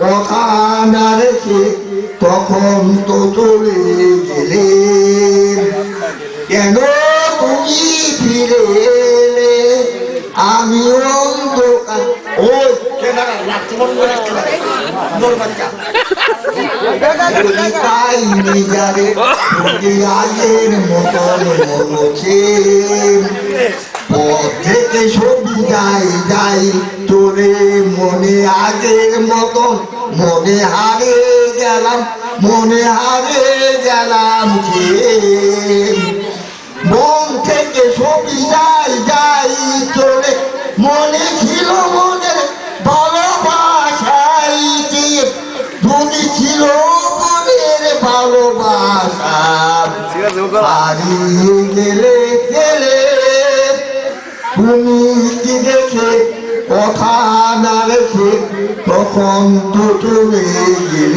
কথা না রেখে তখন তো চলে গেলে কেন তুমি ফিরে আমি তাই নিজারে আগের মতন মনছে পথ থেকে ছবি যাই যাই তোরে মনে আগের মতন মনে হারে গেলাম মনে হারে গেলাম যে। মন থেকে ছবি যাই যাই তোরে মনে ছিল মনে ভালোবাসাই যে। ধনী ছিল মনের ভালোবাসা। হারিয়ে গেলে তুমি দেখে? কথা না রেখে তখন তো গেলে